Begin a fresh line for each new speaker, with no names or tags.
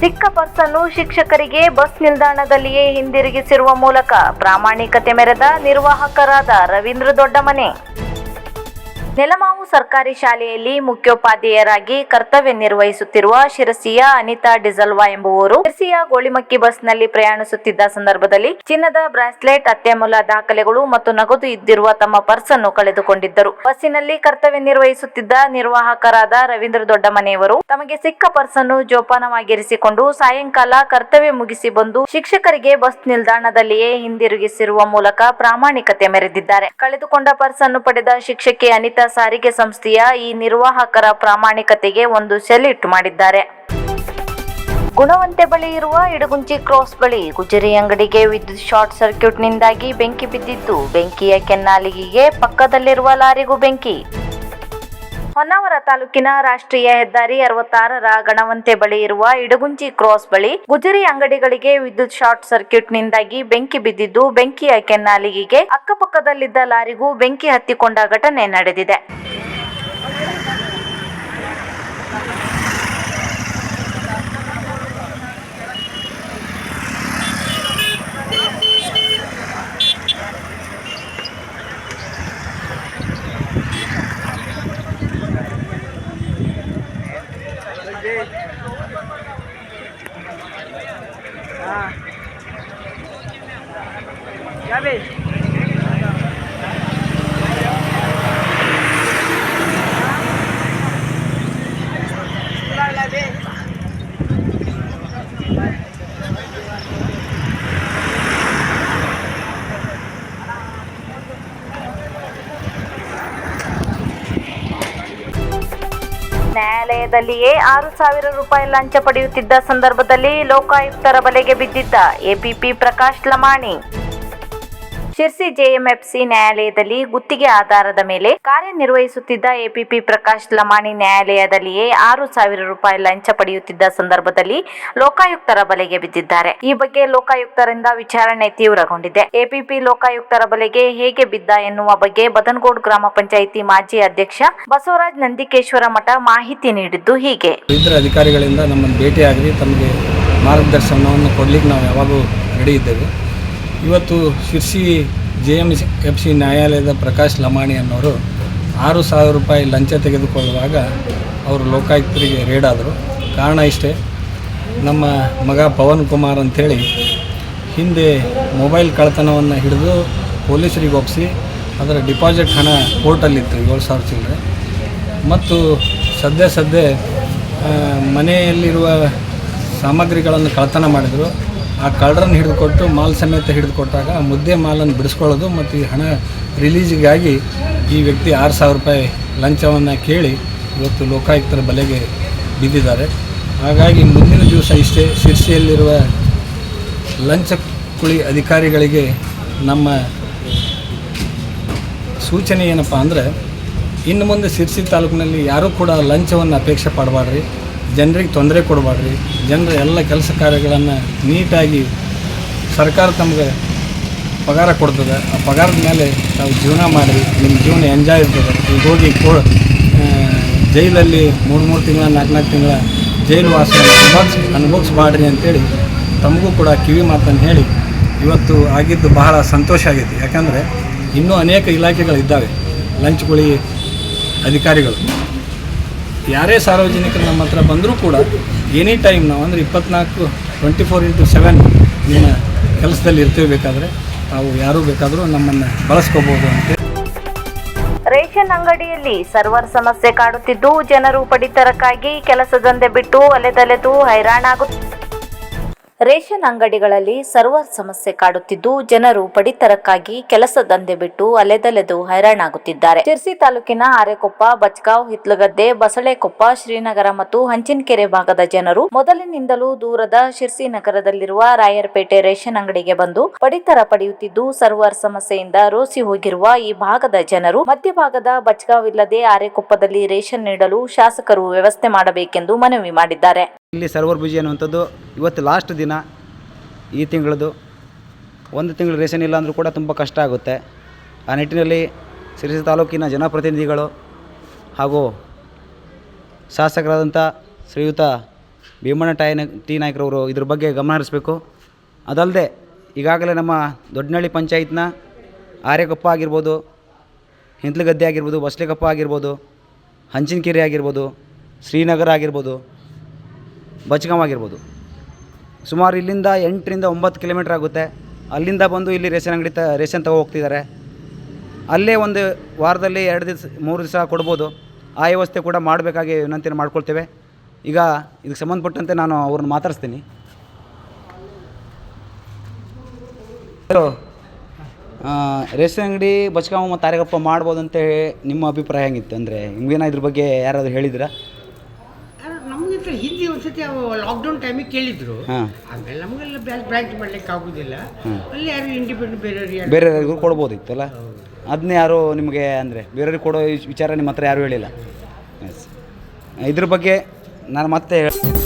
ಸಿಕ್ಕ ಬಸ್ ಅನ್ನು ಶಿಕ್ಷಕರಿಗೆ ಬಸ್ ನಿಲ್ದಾಣದಲ್ಲಿಯೇ ಹಿಂದಿರುಗಿಸಿರುವ ಮೂಲಕ ಪ್ರಾಮಾಣಿಕತೆ ಮೆರೆದ ನಿರ್ವಾಹಕರಾದ ರವೀಂದ್ರ ದೊಡ್ಡಮನೆ. ನೆಲಮಾವು ಸರ್ಕಾರಿ ಶಾಲೆಯಲ್ಲಿ ಮುಖ್ಯೋಪಾಧ್ಯಾಯರಾಗಿ ಕರ್ತವ್ಯ ನಿರ್ವಹಿಸುತ್ತಿರುವ ಶಿರಸಿಯ ಅನಿತಾ ಡಿಸಲ್ವಾ ಎಂಬುವರು ಶಿರಸಿಯ ಗೋಳಿಮಕ್ಕಿ ಬಸ್ನಲ್ಲಿ ಪ್ರಯಾಣಿಸುತ್ತಿದ್ದ ಸಂದರ್ಭದಲ್ಲಿ ಚಿನ್ನದ ಬ್ರಾಸ್ಲೆಟ್, ಅತ್ಯಮೂಲ ದಾಖಲೆಗಳು ಮತ್ತು ನಗದು ಇದ್ದಿರುವ ತಮ್ಮ ಪರ್ಸ್ ಅನ್ನು ಕಳೆದುಕೊಂಡಿದ್ದರು. ಬಸ್ಸಿನಲ್ಲಿ ಕರ್ತವ್ಯ ನಿರ್ವಹಿಸುತ್ತಿದ್ದ ನಿರ್ವಾಹಕರಾದ ರವೀಂದ್ರ ದೊಡ್ಡಮನೆಯವರು ತಮಗೆ ಸಿಕ್ಕ ಪರ್ಸ್ ಅನ್ನು ಜೋಪಾನವಾಗಿರಿಸಿಕೊಂಡು ಸಾಯಂಕಾಲ ಕರ್ತವ್ಯ ಮುಗಿಸಿ ಬಂದು ಶಿಕ್ಷಕರಿಗೆ ಬಸ್ ನಿಲ್ದಾಣದಲ್ಲಿಯೇ ಹಿಂದಿರುಗಿಸಿರುವ ಮೂಲಕ ಪ್ರಾಮಾಣಿಕತೆ ಮೆರೆದಿದ್ದಾರೆ. ಕಳೆದುಕೊಂಡ ಪರ್ಸ್ ಅನ್ನು ಪಡೆದ ಶಿಕ್ಷಕಿ ಅನಿತಾ ಸಾರಿಗೆ ಸಂಸ್ಥೆಯ ಈ ನಿರ್ವಾಹಕರ ಪ್ರಾಮಾಣಿಕತೆಗೆ ಒಂದು ಸೆಲ್ಯೂಟ್ ಮಾಡಿದ್ದಾರೆ. ಗುಣವಂತೆ ಬಳಿ ಇರುವ ಇಡಗುಂಜಿ ಕ್ರಾಸ್ ಬಳಿ ಗುಜರಿ ಅಂಗಡಿಗೆ ವಿದ್ಯುತ್ ಶಾರ್ಟ್ ಸರ್ಕ್ಯೂಟ್ನಿಂದಾಗಿ ಬೆಂಕಿ ಬಿದ್ದಿದ್ದು, ಬೆಂಕಿಯ ಕೆನ್ನಾಲಿಗೆ ಪಕ್ಕದಲ್ಲಿರುವ ಲಾರಿಗೂ ಬೆಂಕಿ. ಹೊನ್ನಾವರ ತಾಲೂಕಿನ ರಾಷ್ಟ್ರೀಯ ಹೆದ್ದಾರಿ ಅರವತ್ತಾರರ ಗಣವಂತೆ ಬಳಿ ಇರುವ ಇಡಗುಂಜಿ ಕ್ರಾಸ್ ಬಳಿ ಗುಜರಿ ಅಂಗಡಿಗಳಿಗೆ ವಿದ್ಯುತ್ ಶಾರ್ಟ್ ಸರ್ಕ್ಯೂಟ್ ನಿಂದಾಗಿ ಬೆಂಕಿ ಬಿದ್ದಿದ್ದು, ಬೆಂಕಿಯ ಕೆನ್ನಾಲಿಗೆಗೆ ಅಕ್ಕಪಕ್ಕದಲ್ಲಿದ್ದ ಲಾರಿಗೂ ಬೆಂಕಿ ಹತ್ತಿಕೊಂಡ ಘಟನೆ ನಡೆದಿದೆ. ನ್ಯಾಯಾಲಯದಲ್ಲಿಯೇ ಆರು ಸಾವಿರ ರೂಪಾಯಿ ಲಂಚ ಪಡೆಯುತ್ತಿದ್ದ ಸಂದರ್ಭದಲ್ಲಿ ಲೋಕಾಯುಕ್ತರ ಬಲೆಗೆ ಬಿದ್ದಿದ್ದ ಎಪಿಪಿ ಪ್ರಕಾಶ್ ಲಮಾಣಿ. ಶಿರ್ಸಿ ಜೆಎಂಎಫ್ಸಿ ನ್ಯಾಯಾಲಯದಲ್ಲಿ ಗುತ್ತಿಗೆ ಆಧಾರದ ಮೇಲೆ ಕಾರ್ಯನಿರ್ವಹಿಸುತ್ತಿದ್ದ ಎಪಿಪಿ ಪ್ರಕಾಶ್ ಲಮಾಣಿ ನ್ಯಾಯಾಲಯದಲ್ಲಿಯೇ ಆರು ಸಾವಿರ ರೂಪಾಯಿ ಲಂಚ ಪಡೆಯುತ್ತಿದ್ದ ಸಂದರ್ಭದಲ್ಲಿ ಲೋಕಾಯುಕ್ತರ ಬಲೆಗೆ ಬಿದ್ದಿದ್ದಾರೆ. ಈ ಬಗ್ಗೆ ಲೋಕಾಯುಕ್ತರಿಂದ ವಿಚಾರಣೆ ತೀವ್ರಗೊಂಡಿದೆ. ಎಪಿಪಿ ಲೋಕಾಯುಕ್ತರ ಬಲೆಗೆ ಹೇಗೆ ಬಿದ್ದ ಎನ್ನುವ ಬಗ್ಗೆ ಬದನಗೋಡ್ ಗ್ರಾಮ ಪಂಚಾಯಿತಿ ಮಾಜಿ ಅಧ್ಯಕ್ಷ ಬಸವರಾಜ್ ನಂದಿಕೇಶ್ವರ ಮಠ ಮಾಹಿತಿ ನೀಡಿದ್ದು ಹೀಗೆ.
ಅಧಿಕಾರಿಗಳಿಂದ ನಮ್ಮನ್ನು ಭೇಟಿಯಾಗಿ ತಮಗೆ ಮಾರ್ಗದರ್ಶನವನ್ನು ಕೊಡಲಿಕ್ಕೆ ನಾವು ಯಾವಾಗಲೂ ರೆಡಿ ಇದ್ದೇವೆ. ಇವತ್ತು Sirsi J M F C ನ್ಯಾಯಾಲಯದ ಪ್ರಕಾಶ್ ಲಮಾಣಿ ಅನ್ನೋರು ಆರು ಸಾವಿರ ರೂಪಾಯಿ ಲಂಚ ತೆಗೆದುಕೊಳ್ಳುವಾಗ ಅವರು ಲೋಕಾಯುಕ್ತರಿಗೆ ರೇಡ್ ಆದರು. ಕಾರಣ ಇಷ್ಟೇ, ನಮ್ಮ ಮಗ ಪವನ್ ಕುಮಾರ್ ಅಂಥೇಳಿ ಹಿಂದೆ ಮೊಬೈಲ್ ಕಳ್ಳತನವನ್ನು ಹಿಡಿದು ಪೊಲೀಸರಿಗೆ ಒಪ್ಪಿಸಿ ಅದರ ಡಿಪಾಸಿಟ್ ಹಣ ಕೋರ್ಟಲ್ಲಿತ್ತು ಏಳು ಸಾವಿರ ಚಿಲ್ಲರೆ. ಮತ್ತು ಸದ್ಯ ಸದ್ಯ ಮನೆಯಲ್ಲಿರುವ ಸಾಮಗ್ರಿಗಳನ್ನು ಕಳ್ಳತನ ಮಾಡಿದರು. ಆ ಕಳ್ಳರನ್ನು ಹಿಡಿದುಕೊಟ್ಟು ಮಾಲ್ ಸಮೇತ ಹಿಡಿದುಕೊಟ್ಟಾಗ ಆ ಮುದ್ದೆ ಮಾಲನ್ನು ಬಿಡಿಸ್ಕೊಳ್ಳೋದು ಮತ್ತು ಈ ಹಣ ರಿಲೀಸಿಗಾಗಿ ಈ ವ್ಯಕ್ತಿ ಆರು ಸಾವಿರ ರೂಪಾಯಿ ಲಂಚವನ್ನು ಕೇಳಿ ಇವತ್ತು ಲೋಕಾಯುಕ್ತರ ಬಲೆಗೆ ಬಿದ್ದಿದ್ದಾರೆ. ಹಾಗಾಗಿ ಮುಂದಿನ ದಿವಸ ಇಷ್ಟೇ ಶಿರ್ಸಿಯಲ್ಲಿರುವ ಲಂಚ ಕುಳಿ ಅಧಿಕಾರಿಗಳಿಗೆ ನಮ್ಮ ಸೂಚನೆ ಏನಪ್ಪ ಅಂದರೆ, ಇನ್ನು ಮುಂದೆ ಶಿರ್ಸಿ ತಾಲೂಕಿನಲ್ಲಿ ಯಾರೂ ಕೂಡ ಲಂಚವನ್ನು ಅಪೇಕ್ಷೆ ಪಡಬಾರ್ರಿ ಜನರಿಗೆ ತೊಂದರೆ ಕೊಡಬಾರ್ರಿ ಜನರ ಎಲ್ಲ ಕೆಲಸ ಕಾರ್ಯಗಳನ್ನು ನೀಟಾಗಿ ಸರ್ಕಾರ ತಮಗೆ ಪಗಾರ ಕೊಡ್ತದೆ. ಆ ಪಗಾರದ ಮೇಲೆ ತಾವು ಜೀವನ ಮಾಡಿರಿ. ನಿಮ್ಮ ಜೀವನ ಎಂಜಾಯ್ ಇರ್ತದೆ. ಈಗ ಹೋಗಿ ಕೋ ಜೈಲಲ್ಲಿ ಮೂರು ಮೂರು ತಿಂಗಳ, ನಾಲ್ಕು ನಾಲ್ಕು ತಿಂಗಳ ಜೈಲು ವಾಸ ಅನುಭವಿಸ್ ಅನುಭವಿಸ್ಬಾಡ್ರಿ ಅಂತೇಳಿ ತಮಗೂ ಕೂಡ ಕಿವಿ ಮಾತನ್ನು ಹೇಳಿ ಇವತ್ತು ಆಗಿದ್ದು ಬಹಳ ಸಂತೋಷ ಆಗೈತಿ. ಯಾಕಂದರೆ ಇನ್ನೂ ಅನೇಕ ಇಲಾಖೆಗಳಿದ್ದಾವೆ. ಲಂಚ್ಗುಳಿ ಅಧಿಕಾರಿಗಳು. ಯಾರೇ ಸಾರ್ವಜನಿಕರು ನಮ್ಮ ಹತ್ರ ಬಂದರೂ ಕೂಡ ಎನಿ ಟೈಮ್ ನಾವು ಅಂದರೆ ಇಪ್ಪತ್ನಾಲ್ಕು ಟ್ವೆಂಟಿ ಫೋರ್ ಇಂಟು ಸೆವೆನ್ ನಿಮ್ಮ ಕೆಲಸದಲ್ಲಿ ಇರ್ತೀವಿ ಬೇಕಾದರೆ, ತಾವು ಯಾರು ಬೇಕಾದರೂ ನಮ್ಮನ್ನು ಬಳಸ್ಕೋಬೋದು ಅಂತ
ರೇಷನ್ ಅಂಗಡಿಯಲ್ಲಿ ಸರ್ವರ್ ಸಮಸ್ಯೆ ಕಾಡುತ್ತಿದ್ದು, ಜನರು ಪಡಿತರಕ್ಕಾಗಿ ಕೆಲಸದಂದೆ ಬಿಟ್ಟು ಅಲೆದಲೆದು ಹೈರಾಣಾಗುತ್ತ ರೇಷನ್ ಅಂಗಡಿಗಳಲ್ಲಿ ಸರ್ವರ್ ಸಮಸ್ಯೆ ಕಾಡುತ್ತಿದ್ದು, ಜನರು ಪಡಿತರಕ್ಕಾಗಿ ಕೆಲಸ ದಂಧೆ ಬಿಟ್ಟು ಅಲೆದಲೆದು ಹೈರಾಣಾಗುತ್ತಿದ್ದಾರೆ. ಶಿರ್ಸಿ ತಾಲೂಕಿನ ಆರೆಕೊಪ್ಪ, ಬಚ್ಗಾವ್, ಹಿತ್ಲಗದ್ದೆ, ಬಸಳೆಕೊಪ್ಪ, ಶ್ರೀನಗರ ಮತ್ತು ಹಂಚಿನಕೆರೆ ಭಾಗದ ಜನರು ಮೊದಲಿನಿಂದಲೂ ದೂರದ ಶಿರ್ಸಿ ನಗರದಲ್ಲಿರುವ ರಾಯರ್ಪೇಟೆ ರೇಷನ್ ಅಂಗಡಿಗೆ ಬಂದು ಪಡಿತರ ಪಡೆಯುತ್ತಿದ್ದು, ಸರ್ವರ್ ಸಮಸ್ಯೆಯಿಂದ ರೋಸಿ ಹೋಗಿರುವ ಈ ಭಾಗದ ಜನರು ಮಧ್ಯಭಾಗದ ಬಚ್ಗಾವ್ ಇಲ್ಲದೆ ಆರೆಕೊಪ್ಪದಲ್ಲಿ ರೇಷನ್ ನೀಡಲು ಶಾಸಕರು ವ್ಯವಸ್ಥೆ ಮಾಡಬೇಕೆಂದು ಮನವಿ ಮಾಡಿದ್ದಾರೆ.
ಇಲ್ಲಿ ಸರ್ವರ್ ಬಿಜಿ ಅನ್ನುವಂಥದ್ದು ಇವತ್ತು ಲಾಸ್ಟ್ ದಿನ ಈ ತಿಂಗಳದು ಒಂದು ತಿಂಗಳು ರೇಷನ್ ಇಲ್ಲ ಅಂದರೂ ಕೂಡ ತುಂಬ ಕಷ್ಟ ಆಗುತ್ತೆ. ಆ ನಿಟ್ಟಿನಲ್ಲಿ ಸಿರಿಸಿ ತಾಲೂಕಿನ ಜನಪ್ರತಿನಿಧಿಗಳು ಹಾಗೂ ಶಾಸಕರಾದಂಥ ಶ್ರೀಯುತ ಭೀಮಣ್ಣ ಟೈ ಟಿ ನಾಯ್ಕರವರು ಇದ್ರ ಬಗ್ಗೆ ಗಮನ ಹರಿಸ್ಬೇಕು. ಅದಲ್ಲದೆ ಈಗಾಗಲೇ ನಮ್ಮ ದೊಡ್ಡನಹಳ್ಳಿ ಪಂಚಾಯತ್ನ ಆರ್ಯಕೊಪ್ಪ ಆಗಿರ್ಬೋದು, ಹಿಂತ್ಲಗದ್ದೆ ಆಗಿರ್ಬೋದು, ಬಸ್ಲಿಕಪ್ಪ ಆಗಿರ್ಬೋದು, ಹಂಚಿನಕೆರೆ ಆಗಿರ್ಬೋದು, ಶ್ರೀನಗರ ಆಗಿರ್ಬೋದು ಬಚ್ಗಾಂವ್ ಆಗಿರ್ಬೋದು ಸುಮಾರು ಇಲ್ಲಿಂದ ಎಂಟರಿಂದ ಒಂಬತ್ತು ಕಿಲೋಮೀಟ್ರ್ ಆಗುತ್ತೆ. ಅಲ್ಲಿಂದ ಬಂದು ಇಲ್ಲಿ ರೇಷನ್ ಅಂಗಡಿ ತ, ರೇಷನ್ ತಗೋ ಹೋಗ್ತಿದ್ದಾರೆ. ಅಲ್ಲೇ ಒಂದು ವಾರದಲ್ಲಿ ಎರಡು ದಿವಸ, ಮೂರು ದಿವಸ ಕೊಡ್ಬೋದು. ಆ ವ್ಯವಸ್ಥೆ ಕೂಡ ಮಾಡಬೇಕಾಗಿ ವಿನಂತಿಯನ್ನು ಮಾಡ್ಕೊಳ್ತೇವೆ. ಈಗ ಇದಕ್ಕೆ ಸಂಬಂಧಪಟ್ಟಂತೆ ನಾನು ಅವ್ರನ್ನ ಮಾತಾಡಿಸ್ತೀನಿ. ಹಲೋ ರೇಷನ್ ಅಂಗಡಿ ಬಚ್ಕಾಮ ಮತ್ತು ಆರ್ಯಗಪ್ಪ ಮಾಡ್ಬೋದು ಅಂತ ನಿಮ್ಮ ಅಭಿಪ್ರಾಯ ಹೆಂಗಿತ್ತು? ಅಂದರೆ ನಿಮ್ಗೇನ ಇದ್ರ ಬಗ್ಗೆ ಯಾರಾದರೂ ಹೇಳಿದ್ರ
ನಮಗೆ ಹಿಂದಿ ಒಂದ್ಸತಿ ಲಾಕ್ಡೌನ್ ಟೈಮಿಗೆ ಕೇಳಿದ್ರು. ಆಮೇಲೆ ನಮಗೆಲ್ಲ ಬ್ರಾಂಚ್ ಮಾಡ್ಲಿಕ್ಕೆ ಆಗುದಿಲ್ಲ. ಅಲ್ಲಿ ಯಾರು ಇಂಡಿಪೆಂಡೆಂಟ್
ಬೇರೆಯವ್ರಿಗೆ ಬೇರೆ ಕೊಡ್ಬೋದಿತ್ತಲ್ಲ ಅದನ್ನ ಯಾರು ನಿಮಗೆ ಅಂದರೆ ಬೇರೆಯವ್ರಿಗೆ ಕೊಡೋ ವಿಚಾರ ನಿಮ್ಮ ಹತ್ರ ಯಾರೂ ಹೇಳಿಲ್ಲ. ಎಸ್ ಇದ್ರ ಬಗ್ಗೆ ನಾನು ಮತ್ತೆ ಹೇಳ್-